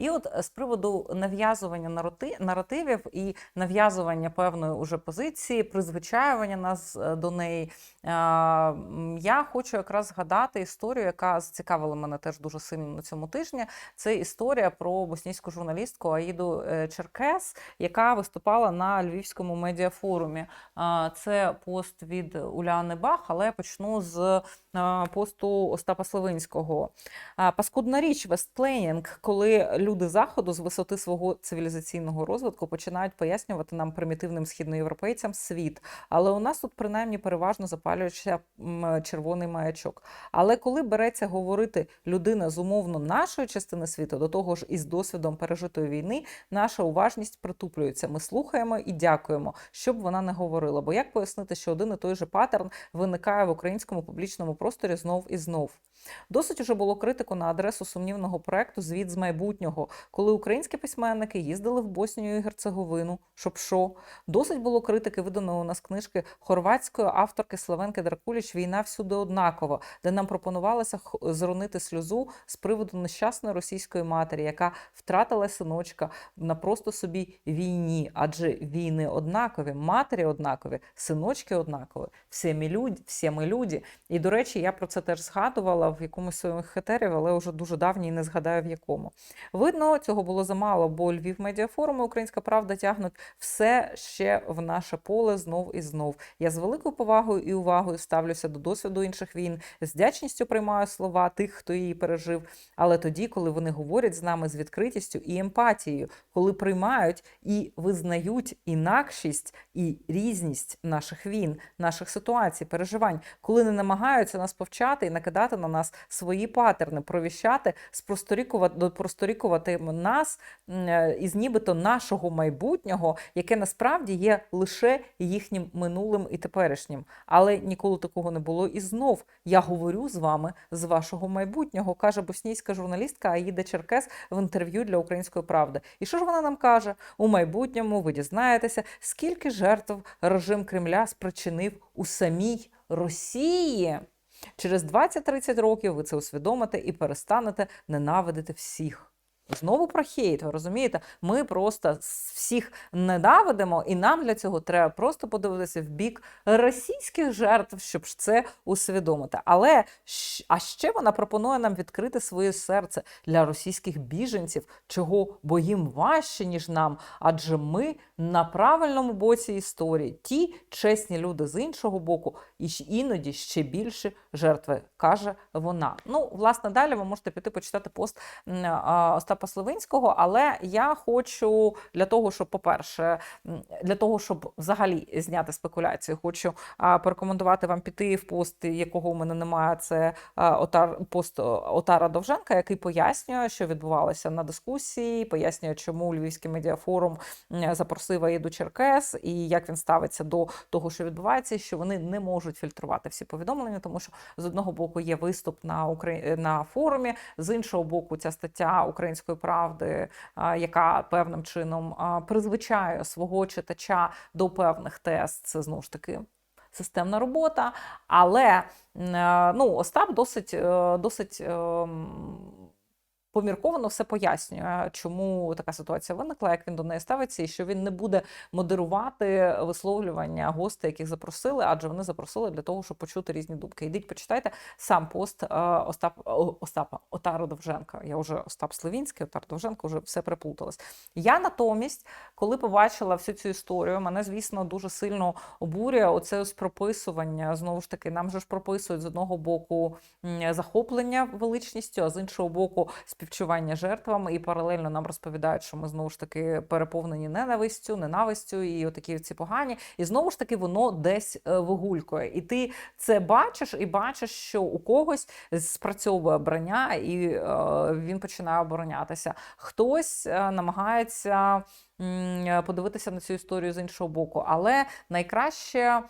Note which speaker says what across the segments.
Speaker 1: І от е, з приводу нав'язування наративів і нав'язування певної уже позиції, призвичаювання нас е, до неї. Я хочу якраз згадати історію, яка зацікавила мене теж дуже сильно на цьому тижні. Це історія про боснійську журналістку Аїду е, Черкес, яка виступала на Львівському медіафорумі. Це пост від Уляни Бах, але я почну з посту Остапа Сливинського. А, Паскудна річ вестплейнінг, коли люди заходу з висоти свого цивілізаційного розвитку починають пояснювати нам примітивним східноєвропейцям світ. Але у нас тут принаймні переважно запалюється червоний маячок. Але коли береться говорити людина з умовно нашої частини світу, до того ж із досвідом пережитої війни, наша уважність притуплюється. Ми слухаємо і дякуємо, щоб вона не говорила. Бо як пояснити, що один і той же паттерн виникає в українському публічному просторі знов і знов? Досить уже було критику на адресу сумнівного проекту Звіт з майбутнього, коли українські письменники їздили в Боснію і Герцеговину, щоб що. Досить було критики виданої у нас книжки хорватської авторки Славенки Дракуліч Війна всюди однакова, де нам пропонувалося зронити сльозу з приводу нещасної російської матері, яка втратила синочка на просто собі війні, адже війни однакові, матері однакові, синочки однакові, всі ми люди, всі ми люди. І до речі, я про це теж згадувала в якомусь своєму хетерів, але вже дуже давній не згадаю в якому. Видно, цього було замало, бо Львів медіафорум і Українська Правда тягнуть все ще в наше поле знов і знов. Я з великою повагою і увагою ставлюся до досвіду інших війн, з вдячністю приймаю слова тих, хто її пережив. Але тоді, коли вони говорять з нами з відкритістю і емпатією, коли приймають і визнають інакшість і різність наших війн, наших ситуацій, переживань, коли не намагаються нас повчати і накидати на нас свої патерни, провіщати, спросторікувати, просторікувати нас е, із нібито нашого майбутнього, яке насправді є лише їхнім минулим і теперішнім. Але ніколи такого не було. І знов я говорю з вами з вашого майбутнього, каже боснійська журналістка Аїда Черкес в інтерв'ю для української правди. І що ж вона нам каже? У майбутньому ви дізнаєтеся, скільки жертв режим Кремля спричинив у самій Росії. Через 20-30 років ви це усвідомите і перестанете ненавидити всіх. Знову про хейт, ви розумієте? Ми просто всіх ненавидимо, і нам для цього треба просто подивитися в бік російських жертв, щоб це усвідомити. Але а ще вона пропонує нам відкрити своє серце для російських біженців, чого бо їм важче, ніж нам, адже ми на правильному боці історії. Ті чесні люди з іншого боку, і іноді ще більше жертви, каже вона. Ну, власне, далі ви можете піти почитати пост а, Остапа але я хочу для того, щоб, по-перше, для того, щоб взагалі зняти спекуляції, хочу порекомендувати вам піти в пост, якого у мене немає. Це Отар пост Отара Довженка, який пояснює, що відбувалося на дискусії, пояснює, чому Львівський медіафорум запросив Аїду Черкес і як він ставиться до того, що відбувається, що вони не можуть фільтрувати всі повідомлення, тому що з одного боку є виступ на Украї... на форумі, з іншого боку, ця стаття української правди, яка певним чином призвичає свого читача до певних тез. Це знову ж таки. Системна робота, але е, ну, Остап досить, е, досить ем, помірковано все пояснює, чому така ситуація виникла, як він до неї ставиться, і що він не буде модерувати висловлювання гостей, яких запросили, адже вони запросили для того, щоб почути різні думки. Йдіть, почитайте сам пост е, Остап, Остапа Отара Довженка. Я вже Остап Словінський, Отар Довженко, вже все переплуталось. Я натомість, коли побачила всю цю історію, мене, звісно, дуже сильно обурює оце ось прописування. Знову ж таки, нам же ж прописують з одного боку захоплення величністю, а з іншого боку, співчування жертвам, і паралельно нам розповідають, що ми знову ж таки переповнені ненавистю, ненавистю, і отакі ці погані. І знову ж таки воно десь е, вигулькує. І ти це бачиш, і бачиш, що у когось спрацьовує броня, і е, він починає оборонятися. Хтось е, намагається подивитися на цю історію з іншого боку. Але найкраще, е,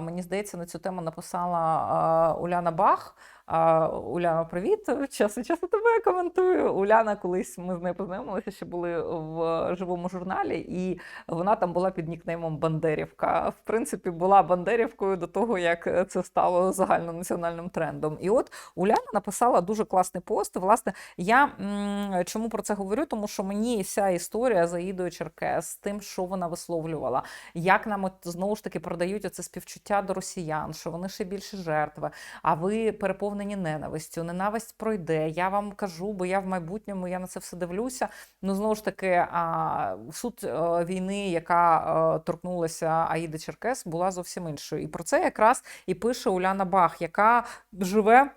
Speaker 1: мені здається, на цю тему написала Уляна Бах. Уляна, привіт. Час від часу тебе коментую. Уляна, колись ми з нею познайомилися, ще були в живому журналі, і вона там була під нікнеймом Бандерівка. В принципі, була Бандерівкою до того, як це стало загальнонаціональним трендом. І от Уляна написала дуже класний пост. Власне, я чому про це говорю? Тому що мені вся історія за Ідою Черкес, з тим, що вона висловлювала, як нам от, знову ж таки продають оце співчуття до росіян, що вони ще більше жертви. А ви переповнені ненавистю, ненависть пройде. Я вам кажу, бо я в майбутньому я на це все дивлюся. Ну знову ж таки, а, суть е, війни, яка е, торкнулася Аїди Черкес, була зовсім іншою. І про це якраз і пише Уляна Бах, яка живе.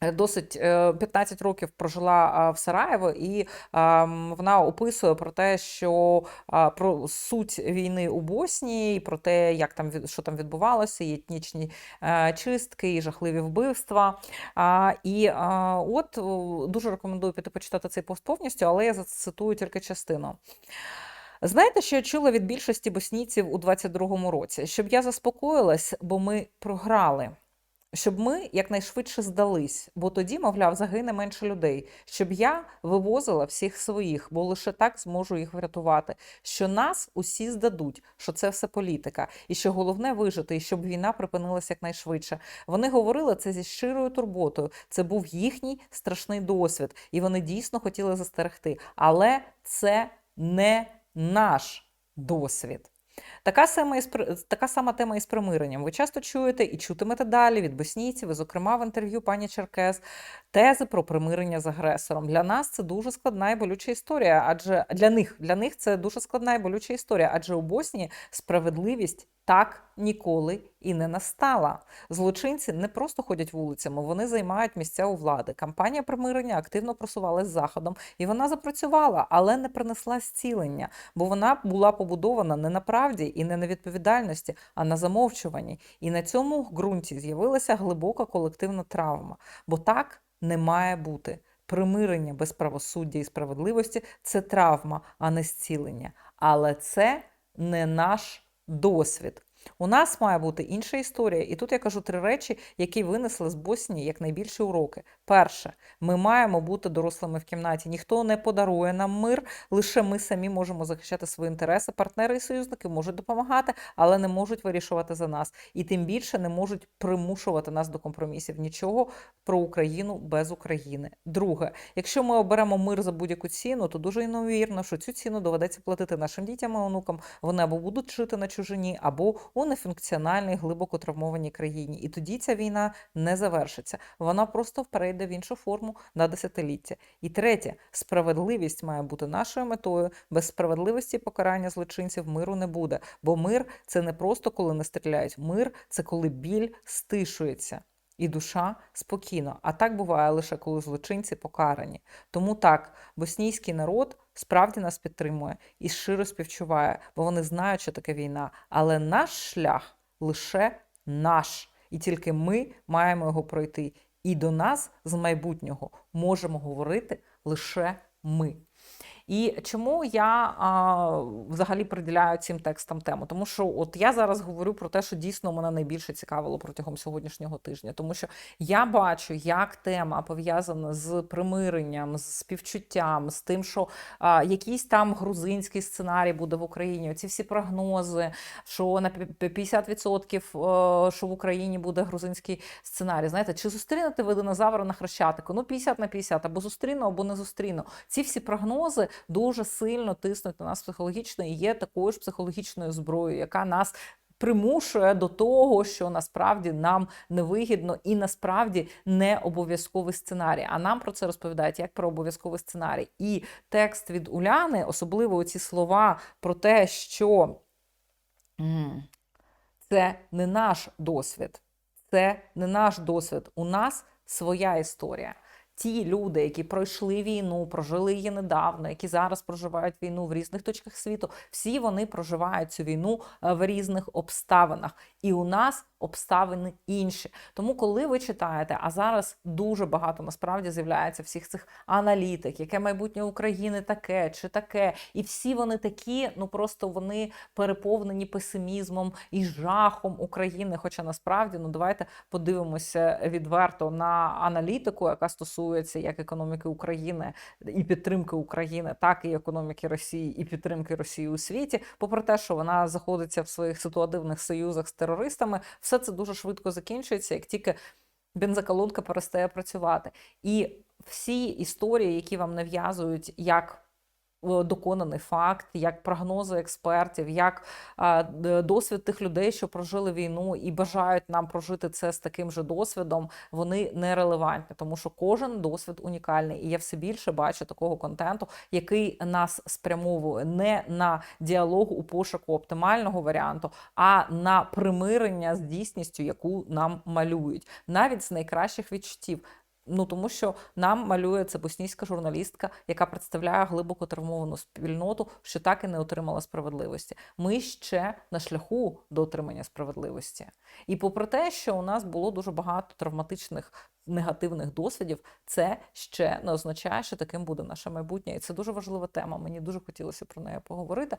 Speaker 1: Е, Досить е, 15 років прожила в Сараєво, і вона описує про те, що про суть війни у Боснії, і про те, як там що там відбувалося, і етнічні е, чистки, і жахливі вбивства. І от дуже рекомендую піти почитати цей пост повністю, але я зацитую тільки частину. Знаєте, що я чула від більшості боснійців у 22-му році? Щоб я заспокоїлась, бо ми програли. Щоб ми якнайшвидше здались, бо тоді, мовляв, загине менше людей. Щоб я вивозила всіх своїх, бо лише так зможу їх врятувати. Що нас усі здадуть, що це все політика, і що головне вижити, і щоб війна припинилася якнайшвидше. Вони говорили це зі щирою турботою. Це був їхній страшний досвід, і вони дійсно хотіли застерегти. Але це не наш досвід. Така сама, із, така сама тема із примиренням. Ви часто чуєте і чутимете далі від боснійців, і, зокрема, в інтерв'ю пані Черкес, тези про примирення з агресором. Для нас це дуже складна і болюча історія, адже для них, для них це дуже складна і болюча історія, адже у Боснії справедливість так ніколи і не настала. Злочинці не просто ходять вулицями, вони займають місця у влади. Кампанія примирення активно просувалась заходом, і вона запрацювала, але не принесла зцілення, бо вона була побудована не на правді і не на відповідальності, а на замовчуванні. І на цьому ґрунті з'явилася глибока колективна травма. Бо так не має бути. Примирення без правосуддя і справедливості це травма, а не зцілення. Але це не наш досвід. У нас має бути інша історія. І тут я кажу три речі, які винесли з Боснії як найбільші уроки. Перше, ми маємо бути дорослими в кімнаті. Ніхто не подарує нам мир, лише ми самі можемо захищати свої інтереси. Партнери і союзники можуть допомагати, але не можуть вирішувати за нас. І тим більше не можуть примушувати нас до компромісів. Нічого про Україну без України. Друге, якщо ми оберемо мир за будь-яку ціну, то дуже ймовірно, що цю ціну доведеться платити нашим дітям і онукам. Вони або будуть жити на чужині, або у нефункціональній, глибоко травмованій країні. І тоді ця війна не завершиться. Вона просто перейде в іншу форму на десятиліття. І третє, справедливість має бути нашою метою. Без справедливості покарання злочинців миру не буде. Бо мир це не просто коли не стріляють. Мир це коли біль стишується. І душа спокійно. А так буває лише коли злочинці покарані. Тому так, боснійський народ справді нас підтримує і щиро співчуває, бо вони знають, що таке війна. Але наш шлях лише наш, і тільки ми маємо його пройти. І до нас з майбутнього можемо говорити лише ми. І чому я а, взагалі приділяю цим текстам тему? Тому що от я зараз говорю про те, що дійсно мене найбільше цікавило протягом сьогоднішнього тижня, тому що я бачу, як тема пов'язана з примиренням, з співчуттям, з тим, що а, якийсь там грузинський сценарій буде в Україні. Оці всі прогнози, що на пі- 50% е, що в Україні буде грузинський сценарій. Знаєте, чи зустрінете ви динозавра на хрещатику? Ну 50 на 50, або зустріну, або не зустріну. Ці всі прогнози дуже сильно тиснуть на нас психологічно і є такою ж психологічною зброєю, яка нас. Примушує до того, що насправді нам невигідно і насправді не обов'язковий сценарій. А нам про це розповідають як про обов'язковий сценарій. І текст від Уляни, особливо ці слова про те, що це не наш досвід, це не наш досвід. У нас своя історія. Ті люди, які пройшли війну, прожили її недавно, які зараз проживають війну в різних точках світу, всі вони проживають цю війну е, в різних обставинах. І у нас обставини інші. Тому, коли ви читаєте, а зараз дуже багато насправді з'являється всіх цих аналітик, яке майбутнє України таке чи таке, і всі вони такі, ну просто вони переповнені песимізмом і жахом України. Хоча насправді, ну давайте подивимося відверто на аналітику, яка стосується як економіки України і підтримки України, так і економіки Росії, і підтримки Росії у світі. Попри те, що вона знаходиться в своїх ситуативних союзах з терористами, все це дуже швидко закінчується, як тільки бензоколонка перестає працювати. І всі історії, які вам нав'язують як доконаний факт, як прогнози експертів, як досвід тих людей, що прожили війну і бажають нам прожити це з таким же досвідом, вони нерелевантні, тому що кожен досвід унікальний. І я все більше бачу такого контенту, який нас спрямовує не на діалог у пошуку оптимального варіанту, а на примирення з дійсністю, яку нам малюють, навіть з найкращих відчуттів. Ну тому що нам малює це боснійська журналістка, яка представляє глибоко травмовану спільноту, що так і не отримала справедливості. Ми ще на шляху до отримання справедливості. І попри те, що у нас було дуже багато травматичних негативних досвідів, це ще не означає, що таким буде наше майбутнє. І це дуже важлива тема. Мені дуже хотілося про неї поговорити.